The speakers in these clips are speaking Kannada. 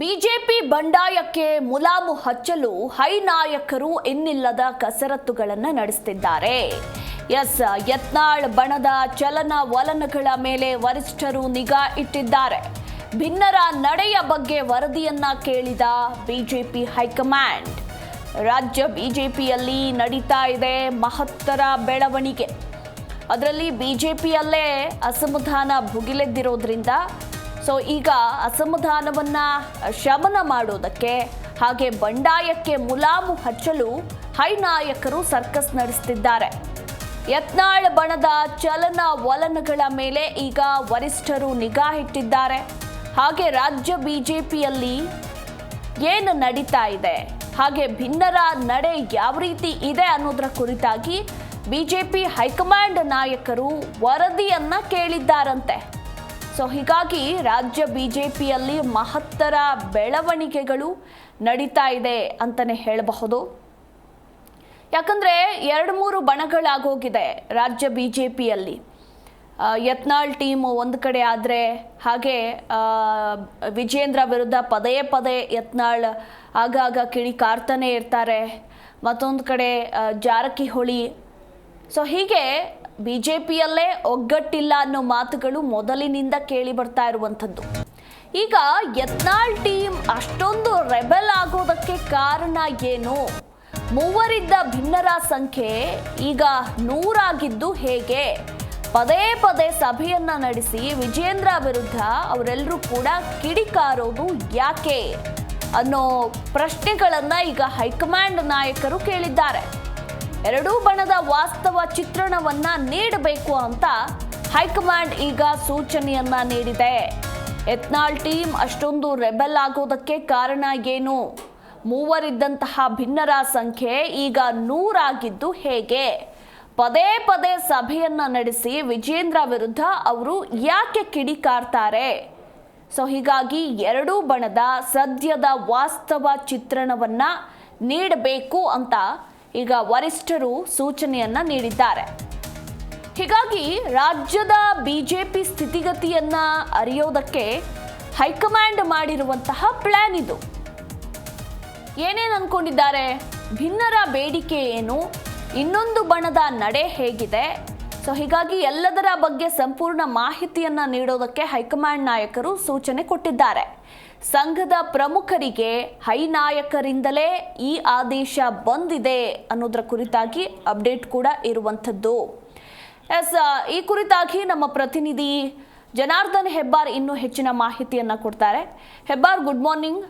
ಬಿಜೆಪಿ ಬಂಡಾಯಕ್ಕೆ ಮುಲಾಮು ಹಚ್ಚಲು ಹೈ ನಾಯಕರು ಇನ್ನಿಲ್ಲದ ಕಸರತ್ತುಗಳನ್ನು ನಡೆಸುತ್ತಿದ್ದಾರೆ ಎಸ್, ಯತ್ನಾಳ್ ಬಣದ ಚಲನ ವಲನಗಳ ಮೇಲೆ ವರಿಷ್ಠರು ನಿಗಾ ಇಟ್ಟಿದ್ದಾರೆ. ಭಿನ್ನರ ನಡೆಯ ಬಗ್ಗೆ ವರದಿಯನ್ನ ಕೇಳಿದ ಬಿಜೆಪಿ ಹೈಕಮಾಂಡ್. ರಾಜ್ಯ ಬಿಜೆಪಿಯಲ್ಲಿ ನಡೀತಾ ಇದೆ ಮಹತ್ತರ ಬೆಳವಣಿಗೆ. ಅದರಲ್ಲಿ ಬಿಜೆಪಿಯಲ್ಲೇ ಅಸಮಾಧಾನ ಭುಗಿಲೆದ್ದಿರೋದ್ರಿಂದ ಸೊ ಈಗ ಅಸಮಾಧಾನವನ್ನ ಶಮನ ಮಾಡೋದಕ್ಕೆ ಹಾಗೆ ಬಂಡಾಯಕ್ಕೆ ಮುಲಾಮು ಹಚ್ಚಲು ಹೈ ನಾಯಕರು ಸರ್ಕಸ್ ನಡೆಸುತ್ತಿದ್ದಾರೆ ಯತ್ನಾಳ್ ಬಣದ ಚಲನ ವಲನಗಳ ಮೇಲೆ ಈಗ ವರಿಷ್ಠರು ನಿಗಾ ಇಟ್ಟಿದ್ದಾರೆ. ಹಾಗೆ ರಾಜ್ಯ ಬಿಜೆಪಿಯಲ್ಲಿ ಏನು ನಡೀತಾ ಇದೆ? ಹಾಗೆ ಭಿನ್ನರ ನಡೆ ಯಾವ ರೀತಿ ಇದೆ ಅನ್ನೋದರ ಕುರಿತಾಗಿ ಬಿಜೆಪಿ ಹೈಕಮಾಂಡ್ ನಾಯಕರು ವರದಿಯನ್ನ ಕೇಳಿದ್ದಾರಂತೆ. ಸೊ ಹೀಗಾಗಿ ರಾಜ್ಯ ಬಿಜೆಪಿಯಲ್ಲಿ ಮಹತ್ತರ ಬೆಳವಣಿಗೆಗಳು ನಡೀತಾ ಇದೆ ಅಂತಲೇ ಹೇಳಬಹುದು. ಯಾಕಂದ್ರೆ ಎರಡು ಮೂರು ಬಣಗಳಾಗೋಗಿದೆ ರಾಜ್ಯ ಬಿ ಜೆ ಪಿಯಲ್ಲಿ ಯತ್ನಾಳ್ ಟೀಮ್ ಒಂದು ಕಡೆ ಆದರೆ, ಹಾಗೆ ವಿಜೇಂದ್ರ ವಿರುದ್ಧ ಪದೇ ಪದೇ ಯತ್ನಾಳ್ ಆಗಾಗ ಕಿಡಿಕಾರ್ತಾನೆ ಇರ್ತಾರೆ. ಮತ್ತೊಂದು ಕಡೆ ಜಾರಕಿಹೊಳಿ. ಸೊ ಹೀಗೆ ಬಿ ಜೆ ಪಿಯಲ್ಲೇ ಒಗ್ಗಟ್ಟಿಲ್ಲ ಅನ್ನೋ ಮಾತುಗಳು ಮೊದಲಿನಿಂದ ಕೇಳಿ ಬರ್ತಾ ಇರುವಂಥದ್ದು. ಈಗ ಯತ್ನಾಳ್ ಟೀಮ್ ಅಷ್ಟೊಂದು ರೆಬೆಲ್ ಆಗೋದಕ್ಕೆ ಕಾರಣ ಏನು? ಮೂವರಿದ್ದ ಭಿನ್ನರ ಸಂಖ್ಯೆ ಈಗ ನೂರಾಗಿದ್ದು ಹೇಗೆ? ಪದೇ ಪದೇ ಸಭೆಯನ್ನ ನಡೆಸಿ ವಿಜೇಂದ್ರ ವಿರುದ್ಧ ಅವರೆಲ್ಲರೂ ಕೂಡ ಕಿಡಿಕಾರೋದು ಯಾಕೆ? ಅನ್ನೋ ಪ್ರಶ್ನೆಗಳನ್ನ ಈಗ ಹೈಕಮಾಂಡ್ ನಾಯಕರು ಕೇಳಿದ್ದಾರೆ. ಎರಡೂ ಬಣದ ವಾಸ್ತವ ಚಿತ್ರಣವನ್ನ ನೀಡಬೇಕು ಅಂತ ಹೈಕಮಾಂಡ್ ಈಗ ಸೂಚನೆಯನ್ನ ನೀಡಿದೆ. ಯತ್ನಾಳ್ ಟೀಮ್ ಅಷ್ಟೊಂದು ರೆಬೆಲ್ ಆಗೋದಕ್ಕೆ ಕಾರಣ ಏನು? ಮೂವರಿದ್ದಂತಹ ಭಿನ್ನರ ಸಂಖ್ಯೆ ಈಗ ನೂರಾಗಿದ್ದು ಹೇಗೆ? ಪದೇ ಪದೇ ಸಭೆಯನ್ನ ನಡೆಸಿ ವಿಜೇಂದ್ರ ವಿರುದ್ಧ ಅವರು ಯಾಕೆ ಕಿಡಿಕಾರ್ತಾರೆ? ಸೊ, ಹೀಗಾಗಿ ಎರಡೂ ಬಣದ ಸದ್ಯದ ವಾಸ್ತವ ಚಿತ್ರಣವನ್ನ ನೀಡಬೇಕು ಅಂತ ಈಗ ವರಿಷ್ಠರು ಸೂಚನೆಯನ್ನ ನೀಡಿದ್ದಾರೆ. ಹೀಗಾಗಿ ರಾಜ್ಯದ ಬಿಜೆಪಿ ಸ್ಥಿತಿಗತಿಯನ್ನ ಅರಿಯೋದಕ್ಕೆ ಹೈಕಮಾಂಡ್ ಮಾಡಿರುವಂತಹ ಪ್ಲಾನ್ ಇದು. ಏನೇನು ಅನ್ಕೊಂಡಿದ್ದಾರೆ? ಭಿನ್ನರ ಬೇಡಿಕೆ ಏನು? ಇನ್ನೊಂದು ಬಣದ ನಡೆ ಹೇಗಿದೆ? ಸೊ ಹೀಗಾಗಿ ಎಲ್ಲದರ ಬಗ್ಗೆ ಸಂಪೂರ್ಣ ಮಾಹಿತಿಯನ್ನ ನೀಡೋದಕ್ಕೆ ಹೈಕಮಾಂಡ್ ನಾಯಕರು ಸೂಚನೆ ಕೊಟ್ಟಿದ್ದಾರೆ. ಸಂಘದ ಪ್ರಮುಖರಿಗೆ ಹೈನಾಯಕರಿಂದಲೇ ಈ ಆದೇಶ ಬಂದಿದೆ ಅನ್ನೋದರ ಕುರಿತಾಗಿ ಅಪ್ಡೇಟ್ ಕೂಡ ಇರುವಂಥದ್ದು. ಎಸ್ ಈ ಕುರಿತಾಗಿ ನಮ್ಮ ಪ್ರತಿನಿಧಿ ಜನಾರ್ದನ್ ಹೆಬ್ಬಾರ್ ಇನ್ನೂ ಹೆಚ್ಚಿನ ಮಾಹಿತಿಯನ್ನು ಕೊಡ್ತಾರೆ. Hebbar, good morning.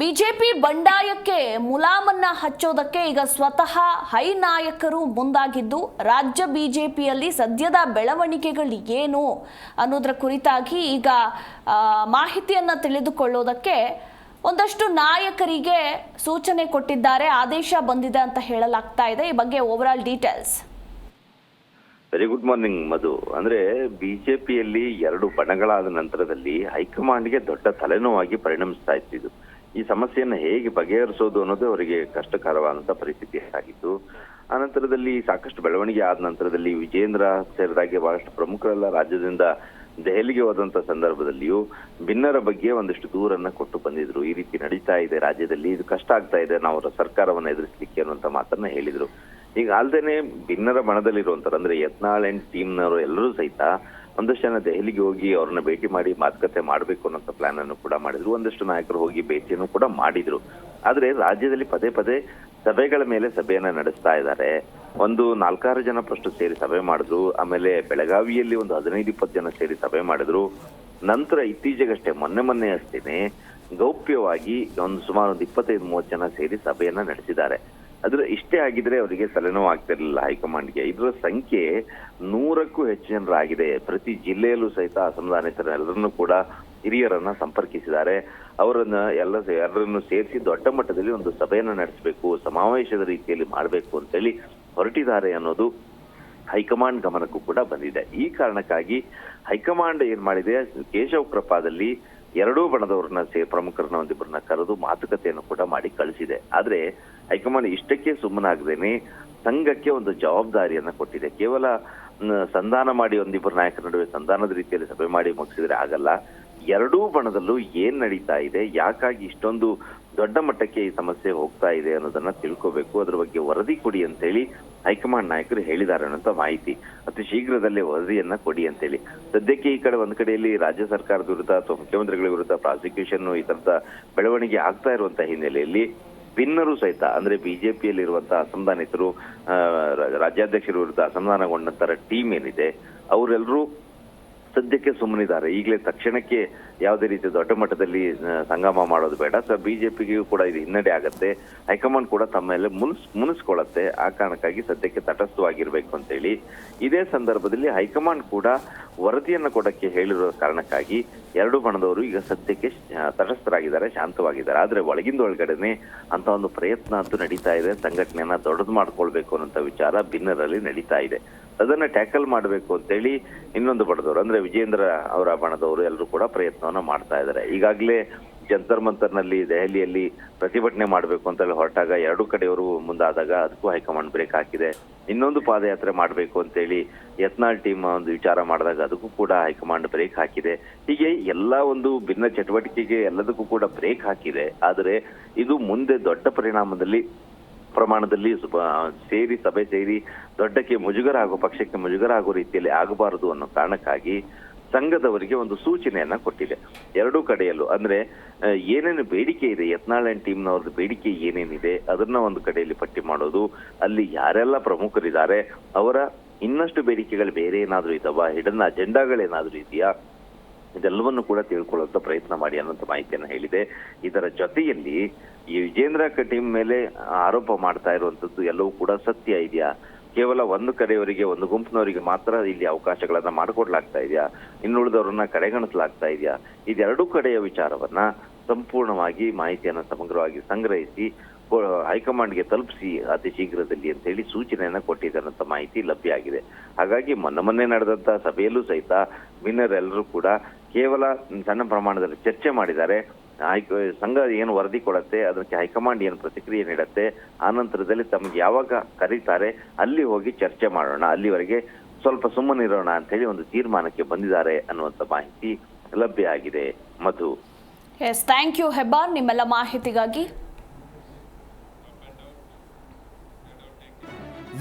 ಬಿಜೆಪಿ ಬಂಡಾಯಕ್ಕೆ ಮುಲಾಮನ್ನ ಹಚ್ಚೋದಕ್ಕೆ ಈಗ ಸ್ವತಃ ಹೈ ನಾಯಕರು ಮುಂದಾಗಿದ್ದು, ರಾಜ್ಯ ಬಿಜೆಪಿಯಲ್ಲಿ ಸದ್ಯದ ಬೆಳವಣಿಗೆಗಳು ಏನು ಅನ್ನೋದರ ಕುರಿತಾಗಿ ಈಗ ಮಾಹಿತಿಯನ್ನು ತಿಳಿದುಕೊಳ್ಳೋದಕ್ಕೆ ಒಂದಷ್ಟು ನಾಯಕರಿಗೆ ಸೂಚನೆ ಕೊಟ್ಟಿದ್ದಾರೆ, ಆದೇಶ ಬಂದಿದೆ ಅಂತ ಹೇಳಲಾಗ್ತಾ ಇದೆ. ಈ ಬಗ್ಗೆ over all details very good morning Madhu. ಅಂದ್ರೆ ಬಿಜೆಪಿಯಲ್ಲಿ ಎರಡು ಬಣಗಳಾದ ನಂತರದಲ್ಲಿ ಹೈಕಮಾಂಡ್ಗೆ ದೊಡ್ಡ ತಲೆನೋವಾಗಿ ಪರಿಣಮಿಸ್ತಾ ಇತ್ತು ಈ ಸಮಸ್ಯೆಯನ್ನು ಹೇಗೆ ಬಗೆಹರಿಸೋದು ಅನ್ನೋದು ಅವರಿಗೆ ಕಷ್ಟಕರವಾದಂತ ಪರಿಸ್ಥಿತಿ ಆಗಿತ್ತು. ಅನಂತರದಲ್ಲಿ ಸಾಕಷ್ಟು ಬೆಳವಣಿಗೆ ಆದ ನಂತರದಲ್ಲಿ ವಿಜೇಂದ್ರ ಸೇರಿದಾಗೆ ಬಹಳಷ್ಟು ಪ್ರಮುಖರೆಲ್ಲ ರಾಜ್ಯದಿಂದ ದೆಹಲಿಗೆ ಹೋದಂತ ಸಂದರ್ಭದಲ್ಲಿಯೂ ಭಿನ್ನರ ಬಗ್ಗೆ ಒಂದಷ್ಟು ದೂರನ್ನ ಕೊಟ್ಟು ಬಂದಿದ್ರು. ಈ ರೀತಿ ನಡೀತಾ ಇದೆ, ರಾಜ್ಯದಲ್ಲಿ ಇದು ಕಷ್ಟ ಆಗ್ತಾ ಇದೆ, ನಾವು ಸರ್ಕಾರವನ್ನು ಎದುರಿಸಲಿಕ್ಕೆ ಅನ್ನುವಂತ ಮಾತನ್ನ ಹೇಳಿದ್ರು. ಈಗ ಅಲ್ದೇನೆ ಭಿನ್ನರ ಬಣದಲ್ಲಿರುವಂತಾರೆ ಅಂದ್ರೆ ಯತ್ನಾಳ್ ಅಂಡ್ ಟೀಮ್ನವರು ಎಲ್ಲರೂ ಸಹಿತ ಒಂದಷ್ಟು ಜನ ದೆಹಲಿಗೆ ಹೋಗಿ ಅವ್ರನ್ನ ಭೇಟಿ ಮಾಡಿ ಮಾತುಕತೆ ಮಾಡಬೇಕು ಅನ್ನೋಂಥ ಪ್ಲಾನ್ ಅನ್ನು ಕೂಡ ಮಾಡಿದ್ರು. ಒಂದಷ್ಟು ನಾಯಕರು ಹೋಗಿ ಭೇಟಿಯನ್ನು ಕೂಡ ಮಾಡಿದ್ರು. ಆದ್ರೆ ರಾಜ್ಯದಲ್ಲಿ ಪದೇ ಪದೇ ಸಭೆಗಳ ಮೇಲೆ ಸಭೆಯನ್ನ ನಡೆಸ್ತಾ ಇದ್ದಾರೆ. ಒಂದು ನಾಲ್ಕಾರು ಜನ ಫಸ್ಟ್ ಸೇರಿ ಸಭೆ ಮಾಡಿದ್ರು. ಆಮೇಲೆ ಬೆಳಗಾವಿಯಲ್ಲಿ ಒಂದು ಹದಿನೈದು, ಇಪ್ಪತ್ತು ಜನ ಸೇರಿ ಸಭೆ ಮಾಡಿದ್ರು. ನಂತರ ಇತ್ತೀಚೆಗಷ್ಟೇ ಮೊನ್ನೆ ಮೊನ್ನೆ ಅಷ್ಟೇನೆ ಗೌಪ್ಯವಾಗಿ ಒಂದು ಸುಮಾರು ಒಂದು ಇಪ್ಪತ್ತೈದು, ಮೂವತ್ತು ಜನ ಸೇರಿ ಸಭೆಯನ್ನ ನಡೆಸಿದ್ದಾರೆ. ಅದ್ರ ಇಷ್ಟೇ ಆಗಿದ್ರೆ ಅವರಿಗೆ ತಲೆನೋವು ಆಗ್ತಿರ್ಲಿಲ್ಲ ಹೈಕಮಾಂಡ್ಗೆ. ಇದರ ಸಂಖ್ಯೆ ನೂರಕ್ಕೂ ಹೆಚ್ಚು ಜನರಾಗಿದೆ. ಪ್ರತಿ ಜಿಲ್ಲೆಯಲ್ಲೂ ಸಹಿತ ಅಸಮಾಧಾನಿತರೆಲ್ಲರನ್ನು ಕೂಡ ಹಿರಿಯರನ್ನ ಸಂಪರ್ಕಿಸಿದ್ದಾರೆ. ಅವರನ್ನ ಎಲ್ಲ ಎಲ್ಲರನ್ನು ಸೇರಿಸಿ ದೊಡ್ಡ ಮಟ್ಟದಲ್ಲಿ ಒಂದು ಸಭೆಯನ್ನ ನಡೆಸಬೇಕು, ಸಮಾವೇಶದ ರೀತಿಯಲ್ಲಿ ಮಾಡಬೇಕು ಅಂತೇಳಿ ಹೊರಟಿದ್ದಾರೆ ಅನ್ನೋದು ಹೈಕಮಾಂಡ್ ಗಮನಕ್ಕೂ ಕೂಡ ಬಂದಿದೆ. ಈ ಕಾರಣಕ್ಕಾಗಿ ಹೈಕಮಾಂಡ್ ಏನ್ ಮಾಡಿದೆ, ಕೇಶವ ಕೃಪಾದಲ್ಲಿ ಎರಡೂ ಬಣದವ್ರನ್ನ ಸೇ, ಪ್ರಮುಖರನ್ನ ಒಂದಿಬ್ಬರನ್ನ ಕರೆದು ಮಾತುಕತೆಯನ್ನು ಕೂಡ ಮಾಡಿ ಕಳಿಸಿದೆ. ಆದ್ರೆ ಹೈಕಮಾಂಡ್ ಇಷ್ಟಕ್ಕೆ ಸುಮ್ಮನಾಗದೇನೆ ಸಂಘಕ್ಕೆ ಒಂದು ಜವಾಬ್ದಾರಿಯನ್ನ ಕೊಟ್ಟಿದೆ. ಕೇವಲ ಸಂಧಾನ ಮಾಡಿ ಒಂದಿಬ್ಬರು ನಾಯಕರ ನಡುವೆ ಸಂಧಾನದ ರೀತಿಯಲ್ಲಿ ಸಭೆ ಮಾಡಿ ಮುಗಿಸಿದ್ರೆ ಆಗಲ್ಲ. ಎರಡೂ ಬಣದಲ್ಲೂ ಏನ್ ನಡೀತಾ ಇದೆ, ಯಾಕಾಗಿ ಇಷ್ಟೊಂದು ದೊಡ್ಡ ಮಟ್ಟಕ್ಕೆ ಈ ಸಮಸ್ಯೆ ಹೋಗ್ತಾ ಇದೆ ಅನ್ನೋದನ್ನ ತಿಳ್ಕೋಬೇಕು. ಅದ್ರ ಬಗ್ಗೆ ವರದಿ ಕೊಡಿ ಅಂತೇಳಿ ಹೈಕಮಾಂಡ್ ನಾಯಕರು ಹೇಳಿದ್ದಾರೆ ಅನ್ನೋಂಥ ಮಾಹಿತಿ. ಅತಿ ಶೀಘ್ರದಲ್ಲೇ ವರದಿಯನ್ನ ಕೊಡಿ ಅಂತೇಳಿ. ಸದ್ಯಕ್ಕೆ ಈ ಕಡೆ ಒಂದ್ ಕಡೆಯಲ್ಲಿ ರಾಜ್ಯ ಸರ್ಕಾರದ ವಿರುದ್ಧ ಅಥವಾ ಮುಖ್ಯಮಂತ್ರಿಗಳ ವಿರುದ್ಧ ಪ್ರಾಸಿಕ್ಯೂಷನ್ ಈ ತರದ ಬೆಳವಣಿಗೆ ಆಗ್ತಾ ಇರುವಂತ ಹಿನ್ನೆಲೆಯಲ್ಲಿ ಭಿನ್ನರು ಸಹಿತ, ಅಂದ್ರೆ ಬಿಜೆಪಿಯಲ್ಲಿ ಇರುವಂತಹ ಅಸಮಾಧಾನಿತರು ರಾಜ್ಯಾಧ್ಯಕ್ಷರ ವಿರುದ್ಧ ಅಸಮಾಧಾನಗೊಂಡಂತರ ಟೀಮ್ ಏನಿದೆ ಅವರೆಲ್ಲರೂ ಸದ್ಯಕ್ಕೆ ಸುಮ್ಮನಿದ್ದಾರೆ. ಈಗಲೇ ತಕ್ಷಣಕ್ಕೆ ಯಾವುದೇ ರೀತಿ ದೊಡ್ಡ ಮಟ್ಟದಲ್ಲಿ ಸಂಗಮ ಮಾಡೋದು ಬೇಡ. ಸೊ ಬಿಜೆಪಿಗೂ ಕೂಡ ಇದು ಹಿನ್ನಡೆ ಆಗುತ್ತೆ. ಹೈಕಮಾಂಡ್ ಕೂಡ ತಮ್ಮ ಮೇಲೆ ಮುನಿಸ್ ಮುನಿಸ್ಕೊಳ್ಳುತ್ತೆ ಆ ಕಾರಣಕ್ಕಾಗಿ ಸದ್ಯಕ್ಕೆ ತಟಸ್ಥವಾಗಿರ್ಬೇಕು ಅಂತೇಳಿ. ಇದೇ ಸಂದರ್ಭದಲ್ಲಿ ಹೈಕಮಾಂಡ್ ಕೂಡ ವರದಿಯನ್ನು ಕೊಡಕ್ಕೆ ಹೇಳಿರೋ ಕಾರಣಕ್ಕಾಗಿ ಎರಡು ಬಣದವರು ಈಗ ಸದ್ಯಕ್ಕೆ ತಟಸ್ಥರಾಗಿದ್ದಾರೆ, ಶಾಂತವಾಗಿದ್ದಾರೆ. ಆದ್ರೆ ಒಳಗಿಂದ ಒಳಗಡೆನೆ ಅಂತ ಒಂದು ಪ್ರಯತ್ನ ಅಂತೂ ನಡೀತಾ ಇದೆ. ಸಂಘಟನೆಯನ್ನ ದೊಡ್ಡದು ಮಾಡ್ಕೊಳ್ಬೇಕು ಅನ್ನೋಂಥ ವಿಚಾರ ಭಿನ್ನರಲ್ಲಿ ನಡೀತಾ ಇದೆ. ಅದನ್ನ ಟ್ಯಾಕಲ್ ಮಾಡಬೇಕು ಅಂತೇಳಿ ಇನ್ನೊಂದು ಬಣದವರು ಅಂದ್ರೆ ವಿಜೇಂದ್ರ ಅವರ ಬಣದವರು ಎಲ್ಲರೂ ಕೂಡ ಪ್ರಯತ್ನವನ್ನ ಮಾಡ್ತಾ ಇದ್ದಾರೆ. ಈಗಾಗಲೇ ಜಂತರ್ ಮಂತರ್ನಲ್ಲಿ ದೆಹಲಿಯಲ್ಲಿ ಪ್ರತಿಭಟನೆ ಮಾಡಬೇಕು ಅಂತ ಹೇಳಿ ಹೊರಟಾಗ ಎರಡು ಕಡೆಯವರು ಮುಂದಾದಾಗ ಅದಕ್ಕೂ ಹೈಕಮಾಂಡ್ ಬ್ರೇಕ್ ಹಾಕಿದೆ. ಇನ್ನೊಂದು ಪಾದಯಾತ್ರೆ ಮಾಡಬೇಕು ಅಂತೇಳಿ ಯತ್ನಾಳ್ ಟೀಮ್ ಒಂದು ವಿಚಾರ ಮಾಡಿದಾಗ ಅದಕ್ಕೂ ಕೂಡ ಹೈಕಮಾಂಡ್ ಬ್ರೇಕ್ ಹಾಕಿದೆ. ಹೀಗೆ ಎಲ್ಲ ಒಂದು ಭಿನ್ನ ಚಟುವಟಿಕೆಗೆ ಎಲ್ಲದಕ್ಕೂ ಕೂಡ ಬ್ರೇಕ್ ಹಾಕಿದೆ. ಆದರೆ ಇದು ಮುಂದೆ ದೊಡ್ಡ ಪರಿಣಾಮದಲ್ಲಿ ಪ್ರಮಾಣದಲ್ಲಿ ಸೇರಿ, ಸಭೆ ಸೇರಿ ದೊಡ್ಡಕ್ಕೆ ಮುಜುಗರ ಆಗೋ ಪಕ್ಷಕ್ಕೆ ಮುಜುಗರ ಆಗೋ ರೀತಿಯಲ್ಲಿ ಆಗಬಾರದು ಅನ್ನೋ ಕಾರಣಕ್ಕಾಗಿ ಸಂಘದವರಿಗೆ ಒಂದು ಸೂಚನೆಯನ್ನ ಕೊಟ್ಟಿದೆ. ಎರಡೂ ಕಡೆಯಲ್ಲೂ, ಅಂದ್ರೆ ಏನೇನು ಬೇಡಿಕೆ ಇದೆ, ಯತ್ನಾಳ್ ಅಂಡ್ ಟೀಮ್ನವ್ರದ್ದು ಬೇಡಿಕೆ ಏನೇನಿದೆ, ಅದನ್ನ ಒಂದು ಕಡೆಯಲ್ಲಿ ಪಟ್ಟಿ ಮಾಡೋದು, ಅಲ್ಲಿ ಯಾರೆಲ್ಲ ಪ್ರಮುಖರಿದ್ದಾರೆ, ಅವರ ಇನ್ನಷ್ಟು ಬೇಡಿಕೆಗಳು ಬೇರೆ ಏನಾದ್ರೂ ಇದಾವ, ಹಿಡನ್ ಅಜೆಂಡಾಗಳೇನಾದ್ರೂ ಇದೆಯಾ ಇದೆಲ್ಲವನ್ನು ಕೂಡ ತಿಳ್ಕೊಳ್ಳುವಂತ ಪ್ರಯತ್ನ ಮಾಡಿ ಅನ್ನೋಂಥ ಮಾಹಿತಿಯನ್ನು ಹೇಳಿದೆ. ಇದರ ಜೊತೆಯಲ್ಲಿ ಈ ವಿಜೇಂದ್ರ ಕಟೀಮ್ ಮೇಲೆ ಆರೋಪ ಮಾಡ್ತಾ ಇರುವಂತದ್ದು ಎಲ್ಲವೂ ಕೂಡ ಸತ್ಯ ಇದೆಯಾ? ಕೇವಲ ಒಂದು ಕಡೆಯವರಿಗೆ, ಒಂದು ಗುಂಪಿನವರಿಗೆ ಮಾತ್ರ ಇಲ್ಲಿ ಅವಕಾಶಗಳನ್ನ ಮಾಡಿಕೊಡ್ಲಾಗ್ತಾ ಇದೆಯಾ? ಇನ್ನುಳಿದವರನ್ನ ಕಡೆಗಣಿಸಲಾಗ್ತಾ ಇದೆಯಾ? ಇದೆರಡೂ ಕಡೆಯ ವಿಚಾರವನ್ನ ಸಂಪೂರ್ಣವಾಗಿ ಮಾಹಿತಿಯನ್ನ ಸಮಗ್ರವಾಗಿ ಸಂಗ್ರಹಿಸಿ ಹೈಕಮಾಂಡ್ಗೆ ತಲುಪಿಸಿ ಅತಿ ಶೀಘ್ರದಲ್ಲಿ ಅಂತ ಹೇಳಿ ಸೂಚನೆಯನ್ನ ಕೊಟ್ಟಿದ್ದಾರಂತ ಮಾಹಿತಿ ಲಭ್ಯ ಆಗಿದೆ. ಹಾಗಾಗಿ ಮೊನ್ನೆ ಮೊನ್ನೆ ನಡೆದಂತಹ ಸಭೆಯಲ್ಲೂ ಸಹಿತ ವಿನ್ನರ್ ಕೂಡ ಕೇವಲ ಸಣ್ಣ ಪ್ರಮಾಣದಲ್ಲಿ ಚರ್ಚೆ ಮಾಡಿದ್ದಾರೆ. ಹೈಕ, ಸಂಘ ಏನು ವರದಿ ಕೊಡತ್ತೆ, ಅದಕ್ಕೆ ಹೈಕಮಾಂಡ್ ಏನು ಪ್ರತಿಕ್ರಿಯೆ ನೀಡತ್ತೆ, ಆ ನಂತರದಲ್ಲಿ ತಮಗೆ ಯಾವಾಗ ಕರೀತಾರೆ, ಅಲ್ಲಿ ಹೋಗಿ ಚರ್ಚೆ ಮಾಡೋಣ, ಅಲ್ಲಿವರೆಗೆ ಸ್ವಲ್ಪ ಸುಮ್ಮನಿರೋಣ ಅಂತ ಹೇಳಿ ಒಂದು ತೀರ್ಮಾನಕ್ಕೆ ಬಂದಿದ್ದಾರೆ ಅನ್ನುವಂತ ಮಾಹಿತಿ ಲಭ್ಯ ಆಗಿದೆ. Madhu. Yes thank you Hebbar ನಿಮ್ಮೆಲ್ಲ ಮಾಹಿತಿಗಾಗಿ